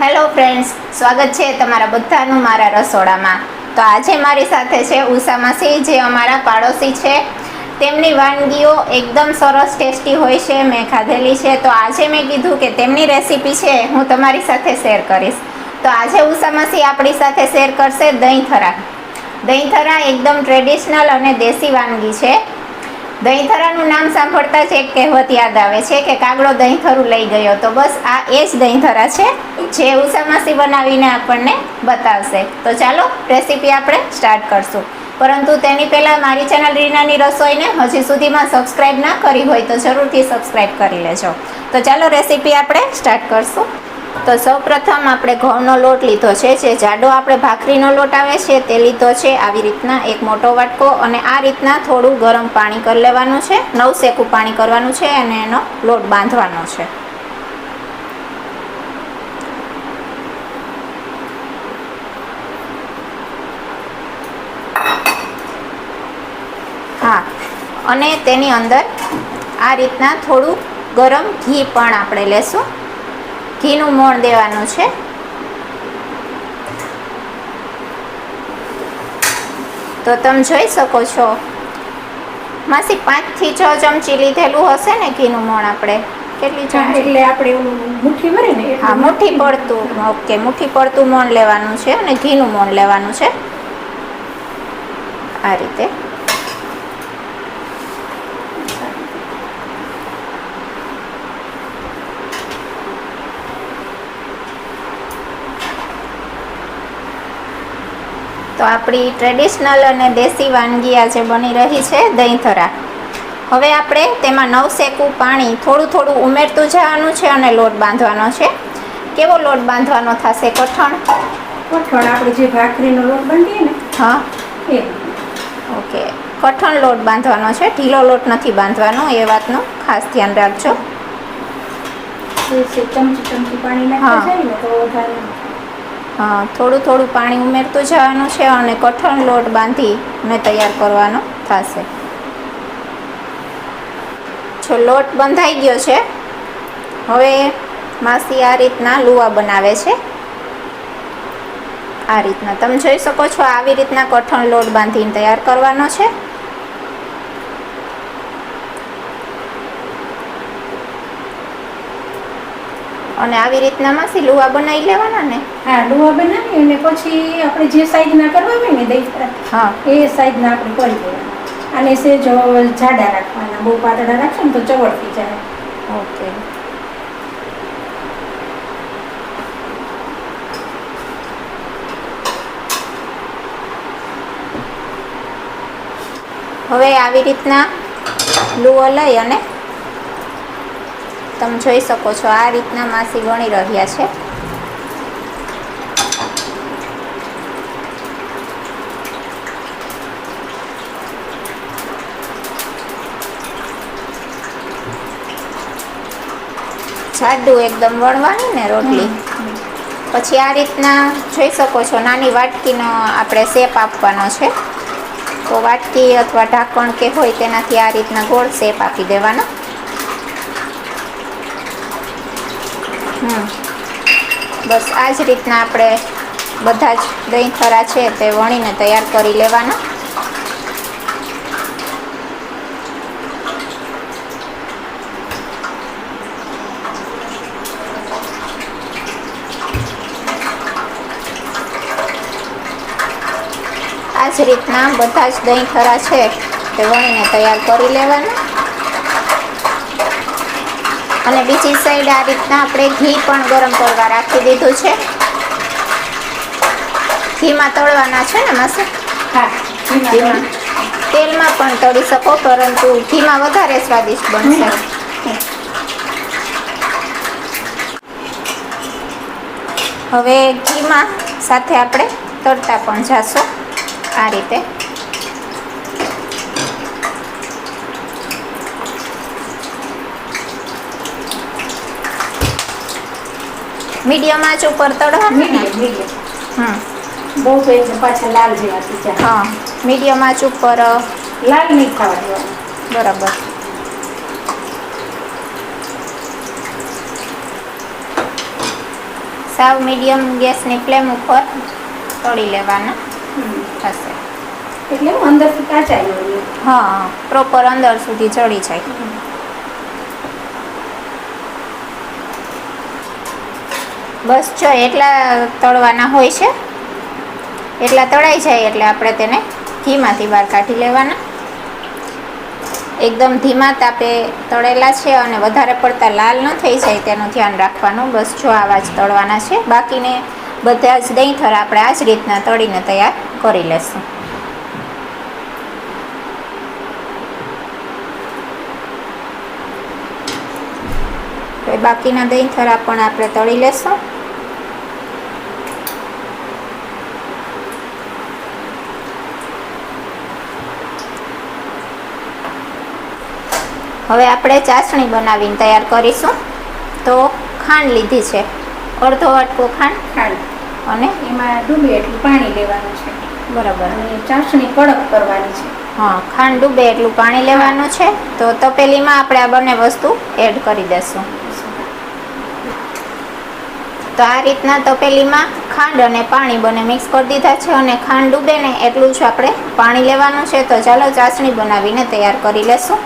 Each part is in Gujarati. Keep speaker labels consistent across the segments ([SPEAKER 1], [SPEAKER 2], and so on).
[SPEAKER 1] હેલો ફ્રેન્ડ્સ, સ્વાગત છે તમારા બધાનું મારા રસોડામાં. તો આજે મારી સાથે છે ઉષા માસી જે અમારા પાડોશી છે. તેમની વાનગીઓ એકદમ સરસ ટેસ્ટી હોય છે, મેં ખાધેલી છે. તો આજે મેં કીધું કે તેમની રેસીપી છે હું તમારી સાથે શેર કરીશ. તો આજે ઉષા માસી આપણી સાથે શેર કરશે દહીં થરા. દહીં થરા એકદમ ટ્રેડિશનલ અને દેશી વાનગી છે. દહીં થરાનું નામ સાંભળતા જ એક કહેવત યાદ આવે છે કે કાગડો દહીં થરું લઈ ગયો તો બસ આ એ જ દહીંથરા છે જે ઉષામાસી બનાવીને આપણને બતાવશે. તો ચાલો રેસીપી આપણે સ્ટાર્ટ કરશું. પરંતુ તેની પહેલાં મારી ચેનલ રીનાની રસોઈને હજી સુધીમાં સબસ્ક્રાઈબ ના કરી હોય તો જરૂરથી સબસ્ક્રાઈબ કરી લેજો. તો ચાલો રેસીપી આપણે સ્ટાર્ટ કરશું. તો સૌપ્રથમ આપણે ઘઉંનો લોટ લીધો છે. જે જાડો આપણે ભાખરીનો લોટ આવે છે તે લીધો છે. આવી રીતના એક મોટો વાટકો અને આ રીતના થોડું ગરમ પાણી કરી લેવાનું છે. નવ શેકું પાણી કરવાનું છે અને એનો લોટ બાંધવાનો છે. હા, અને તેની અંદર આ રીતના થોડું ગરમ ઘી પણ આપણે લેશું. ઘીનું મોણ દેવાનું છે. તો તમે જોઈ શકો છો. માસી પાંચથી છ ચમચી લીધેલું હશે ને ઘીનું મોણ આપણે? કેટલી ચમચી
[SPEAKER 2] એટલે આપણે મુઠ્ઠી ભરે ને
[SPEAKER 1] હા મુઠ્ઠી પડતું ઓકે મુઠ્ઠી પડતું મોણ લેવાનું છે અને ઘીનું મોણ લેવાનું છે. આ રીતે. તો આપણી ટ્રેડિશનલ અને દેશી વાનગી આજે બની રહી છે દહીંથરા હવે આપણે તેમાં નવસેકું પાણી થોડું થોડું ઉમેરતું જવાનું છે અને લોટ બાંધવાનો છે. કેવો લોટ બાંધવાનો થશે કઠણ?
[SPEAKER 2] કઠણ આપણે જે ભાખરીનો લોટ બાંધીએ ને?
[SPEAKER 1] હા.
[SPEAKER 2] એ.
[SPEAKER 1] ઓકે. કઠણ લોટ બાંધવાનો છે ઢીલો લોટ નથી બાંધવાનો એ વાતનું ખાસ ધ્યાન રાખજો.
[SPEAKER 2] ચમચી ચમચી પાણી. નાખતા જાય ને તો
[SPEAKER 1] થોડું થોડું પાણી ઉમેરતું જવાનું છે અને કઠણ લોટ બાંધી અને તૈયાર કરવાનો થશે. જો લોટ બંધાઈ ગયો છે, હવે માસી આ રીતના લુવા બનાવે છે. આ રીતના. તમે જોઈ શકો છો, આવી રીતના કઠણ લોટ બાંધીને તૈયાર કરવાનો છે. અને આવી રીતના માસી લુવા બનાવી લેવાના ને?
[SPEAKER 2] હા લુવા બનાવી અને પછી આપણે જે સાઈઝના કરવા હોય ને દહીં
[SPEAKER 1] હા.
[SPEAKER 2] એ સાઈઝના આપણે કરી દેવાના. અને સેજ જાડા રાખવાના બહુ પાતળા રાખશો ને તો ચવડતી જાય.
[SPEAKER 1] ઓકે. હવે આવી રીતના લુઓ લઈ અને તમે જોઈ શકો છો આ રીતના માસી વણી રહ્યા છે. જાડું એકદમ વણવાની ને રોટલી. પછી આ રીતના જોઈ શકો છો નાની વાટકીનો આપણે શેપ આપવાનો છે. તો વાટકી અથવા ઢાંકણ કે હોય તેનાથી આ રીતના ગોળ શેપ આપી દેવાનો. બસ આ જ રીતના આપણે બધા જ દહીં થરા છે તે વણીને તૈયાર કરી લેવાના. આ જ રીતના બધા જ દહીં ખરા છે તે વણીને તૈયાર કરી લેવાના. અને બીજી સાઈડ આ રીતના આપણે ઘી પણ ગરમ કરવા રાખી દીધું છે. ઘીમાં તળવાના છે ને માસી?
[SPEAKER 2] હા ઘીમાં
[SPEAKER 1] તેલમાં પણ તળી શકો પરંતુ ઘીમાં વધારે સ્વાદિષ્ટ બનશે. હવે ઘીમાં સાથે આપણે તળતા પણ જાશું આ રીતે. મીડિયમ આંચ ઉપર તળવા
[SPEAKER 2] મીડિયમ મીડિયમ
[SPEAKER 1] હમ.
[SPEAKER 2] બહુ તો એટલે પાછા લાલ જેવા થઈ
[SPEAKER 1] હા મીડિયમ આંચ ઉપર
[SPEAKER 2] લાલ નહીં થવા દેવાનું.
[SPEAKER 1] બરાબર. સાવ મીડિયમ ગેસની ફ્લેમ ઉપર તળી લેવાના. થશે
[SPEAKER 2] એટલે અંદર કાચાઈ
[SPEAKER 1] હા પ્રોપર અંદર સુધી ચડી જાય. બસ જો એટલા તળવાના હોય છે. એટલા તળાઈ જાય એટલે આપણે તેને ઘીમાંથી બહાર કાઢી લેવાના. એકદમ ધીમા તાપે તળેલા છે અને વધારે પડતા લાલ ન થઈ જાય તેનું ધ્યાન રાખવાનું. બસ જો આવા જ તળવાના છે. બાકીને બધા જ દહીં થર આપણે આ જ રીતના તળીને તૈયાર કરી લેશું. બાકીના દહીં થરા પણ આપણે તળી લેશું. હવે આપણે ચાસણી બનાવીને તૈયાર કરીશું. તો ખાંડ લીધી છે. અડધો વાટકો ખાંડ.
[SPEAKER 2] ખાંડ.
[SPEAKER 1] અને?
[SPEAKER 2] એમાં ડૂબે એટલું પાણી લેવાનું છે.
[SPEAKER 1] બરાબર.
[SPEAKER 2] અને ચાસણી કડક કરવાની છે.
[SPEAKER 1] હા ખાંડ ડૂબે એટલું પાણી લેવાનું છે. તો તપેલીમાં આપણે આ બંને વસ્તુ એડ કરી દઈશું તો આ રીતના તપેલીમાં ખાંડ અને પાણી બંને મિક્સ કરી દીધા છે અને ખાંડ ડૂબે ને એટલું જ આપણે પાણી લેવાનું છે. તો ચાલો ચાસણી બનાવીને તૈયાર કરી લેશું.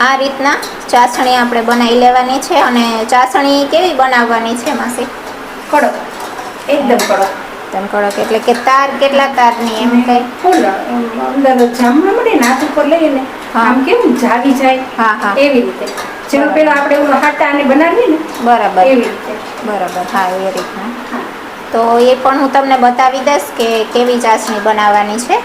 [SPEAKER 1] આ રીતના ચાસણી આપણે બનાવી લેવાની છે અને ચાસણી કેવી બનાવવાની છે માસી?
[SPEAKER 2] કડક. એકદમ કડક.
[SPEAKER 1] તમ કડક એટલે કે તાર કેટલા તારની એમ કઈ?
[SPEAKER 2] ફૂલ અંદર જામવા મળે ને હાથ ઉપર લઈએ ને આમ કેવું જાવી જાય.
[SPEAKER 1] હા હા.
[SPEAKER 2] એવી રીતે. જેમ. પેલા આપણે ઓલો હાટા ને બનાવીએ ને
[SPEAKER 1] બરાબર.
[SPEAKER 2] એવી રીતે.
[SPEAKER 1] બરાબર. હા એ રીતના. તો એ પણ હું તમને બતાવી દઈશ કે કેવી ચાસણી બનાવવાની છે.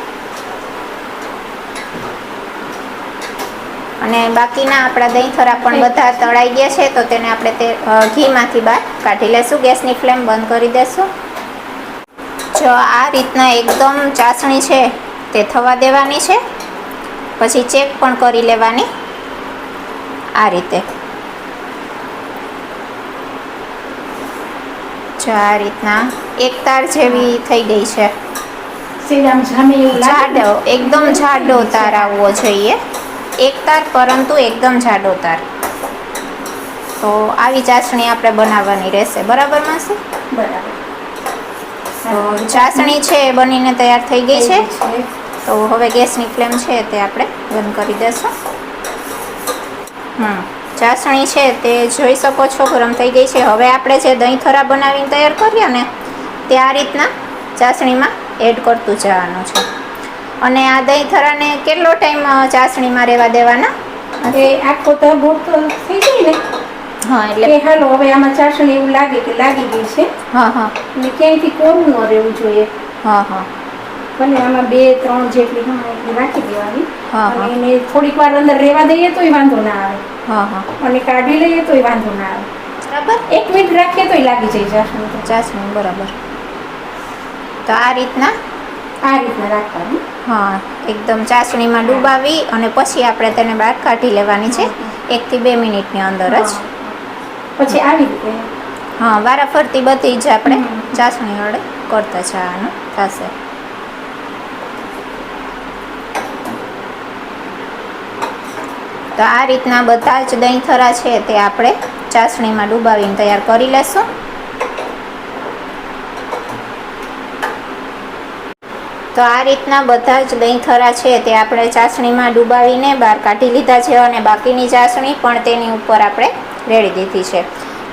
[SPEAKER 1] અને બાકીના આપણા દહીં થોડા પણ બધા તળાઈ ગયા છે તો તેને આપણે તે ઘીમાંથી બહાર કાઢી લેશું. ગેસની ફ્લેમ બંધ કરી દેશું. જો આ રીતના એકદમ ચાસણી છે તે થવા દેવાની છે. પછી ચેક પણ કરી લેવાની આ રીતે. જો આ રીતના એક તાર જેવી થઈ ગઈ છે. જાડો એકદમ જાડો તાર આવવો જોઈએ. એક તાર પરંતુ એકદમ જાડો તાર તો આવી ચાસણી આપણે બનાવવાની રહેશે. બરાબર માસી?
[SPEAKER 2] બરાબર.
[SPEAKER 1] તો ચાસણી છે એ બનીને તૈયાર થઈ ગઈ છે. તો હવે ગેસની ફ્લેમ છે તે આપણે બંધ કરી દેશું. હમ ચાસણી છે તે જોઈ શકો છો ગરમ થઈ ગઈ છે. હવે આપણે જે દહીં થરા બનાવીને તૈયાર કરીએ ને તે આ રીતના ચાસણીમાં એડ કરતું જવાનું છે. અને આ દહીં થરાને કેટલો ટાઈમ ચાસણીમાં રહેવા દેવાના?
[SPEAKER 2] એ આખો તો થઈ ગઈ ને.
[SPEAKER 1] હા એટલે
[SPEAKER 2] કે હાલો હવે આમાં ચાસણી એવું લાગે કે લાગી ગઈ છે.
[SPEAKER 1] હા હા.
[SPEAKER 2] અને ક્યાંયથી કોરું ન રહેવું જોઈએ.
[SPEAKER 1] હા હા.
[SPEAKER 2] ભલે આમાં બે ત્રણ જેટલી એટલી રાખી દેવાની. અને એને થોડીક વાર અંદર રહેવા દઈએ તોય વાંધો ના આવે.
[SPEAKER 1] હા હા.
[SPEAKER 2] અને કાઢી લઈએ તોય વાંધો ના આવે.
[SPEAKER 1] બરાબર?
[SPEAKER 2] એક મિનિટ રાખીએ તોય લાગી જાય ચાસણી તો.
[SPEAKER 1] ચાસણી બરાબર. તો આ રીતના
[SPEAKER 2] આ રીતના રાખવાની.
[SPEAKER 1] હા એકદમ ચાસણીમાં ડૂબાવી અને પછી આપણે તેને બહાર કાઢી લેવાની છે. એકથી બે મિનિટની અંદર જ.
[SPEAKER 2] પછી આવી રીતે.
[SPEAKER 1] હા વારાફરતી બધી જ આપણે ચાસણી વડે કરતા જવાનું થશે. તો આ રીતના બધા જ દહીં થરા છે તે આપણે ચાસણીમાં ડૂબાવીને તૈયાર કરી લેશું. તો આ રીતના બધા જ દહીં ખરા છે તે આપણે ચાસણીમાં ડૂબાવીને બહાર કાઢી લીધા છે અને બાકીની ચાસણી પણ તેની ઉપર આપણે રેડી દીધી છે.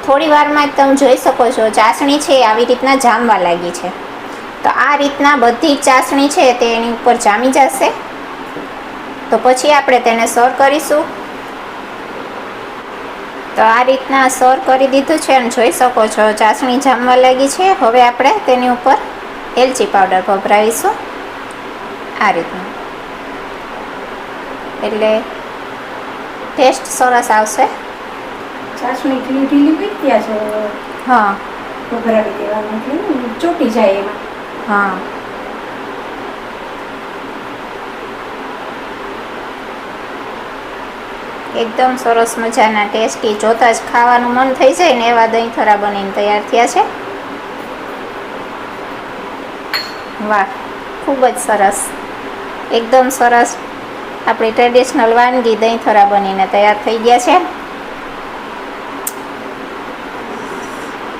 [SPEAKER 1] થોડી વારમાં જ તમે જોઈ શકો છો, ચાસણી છે આવી રીતના જામવા લાગી છે. તો આ રીતના બધી ચાસણી છે તે એની ઉપર જામી જશે. તો પછી આપણે તેને સર્વ કરીશું. તો આ રીતના સર્વ કરી દીધું છે અને જોઈ શકો છો, ચાસણી જામવા લાગી છે. હવે આપણે તેની ઉપર એલચી પાવડર ભભરાવીશું. આ રીતનું. એટલે ટેસ્ટ સરસ આવશે.
[SPEAKER 2] ચાસણી ઢીલી ઢીલી ત્યાં
[SPEAKER 1] હા.
[SPEAKER 2] ભભરાવી દેવાનું એટલે ચોટી જાય એમાં.
[SPEAKER 1] હા. એકદમ સરસ મજાના ટેસ્ટી જોતા જ ખાવાનું મન થઈ જાય ને એવા દહીં થરા બનીને તૈયાર થયા છે. વાહ ખૂબ જ સરસ. એકદમ સરસ. આપણી ટ્રેડિશનલ વાનગી દહીં થરા બનીને તૈયાર થઈ ગયા છે.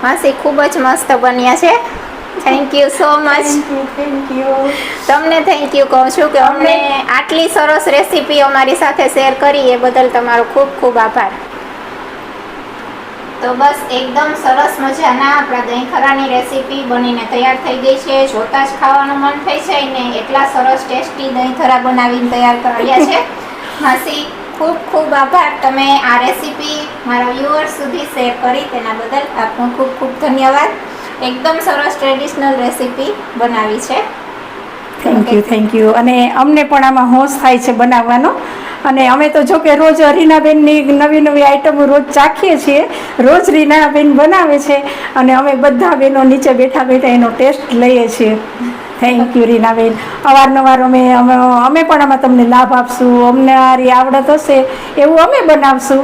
[SPEAKER 1] માસી ખૂબ જ મસ્ત બન્યા છે. Thank you so much
[SPEAKER 2] thank you
[SPEAKER 1] તમને થેન્ક યુ કહું છું કે અમને આટલી સરસ રેસીપી અમારી સાથે શેર કરી એ બદલ તમારો ખૂબ ખૂબ આભાર. તો બસ એકદમ સરસ મજાના આપણા દહીંખરાની રેસીપી બનીને તૈયાર થઈ ગઈ છે. જોતા જ ખાવાનું મન થઈ જાય ને એટલા સરસ ટેસ્ટી દહીંખરા બનાવીને તૈયાર કર્યા છે. માસી ખૂબ ખૂબ આભાર. તમે આ રેસીપી મારા વ્યુઅર્સ સુધી શેર કરી તેના બદલ આપનો ખૂબ ખૂબ ધન્યવાદ. એકદમ સરસ ટ્રેડિશનલ રેસીપી બનાવી છે.
[SPEAKER 2] થેન્ક યુ થેન્ક યુ અને અમને પણ આમાં હોશ થાય છે બનાવવાનો. અને અમે તો જો કે રોજ રીનાબેનની નવી નવી આઈટમો રોજ ચાખીએ છીએ, રોજ રીનાબેન બનાવે છે અને અમે બધા બહેનો નીચે બેઠા બેઠા એનો ટેસ્ટ લઈએ છીએ. Thank you Rinaben. અવારનવાર અમે અમે પણ આમાં તમને લાભ આપશું. અમને આ રી આવડત હશે એવું અમે બનાવશું.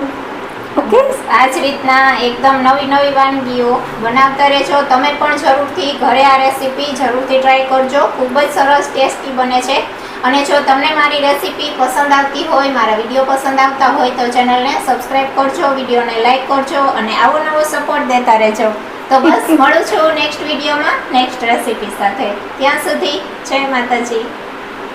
[SPEAKER 2] ઓકે
[SPEAKER 1] આ જ રીતના એકદમ નવી નવી વાનગીઓ બનાવતા રહેજો. તમે પણ જરૂરથી ઘરે આ રેસીપી જરૂરથી ટ્રાય કરજો. ખૂબ જ સરસ ટેસ્ટી બને છે. અને જો તમને મારી રેસીપી પસંદ આવતી હોય મારા વીડિયો પસંદ આવતા હોય તો ચેનલને સબસ્ક્રાઈબ કરજો વિડીયોને લાઈક કરજો અને આવો નવો સપોર્ટ દેતા રહેજો. તો બસ મળું છું નેક્સ્ટ વિડીયોમાં નેક્સ્ટ રેસીપી સાથે. ત્યાં સુધી જય માતાજી.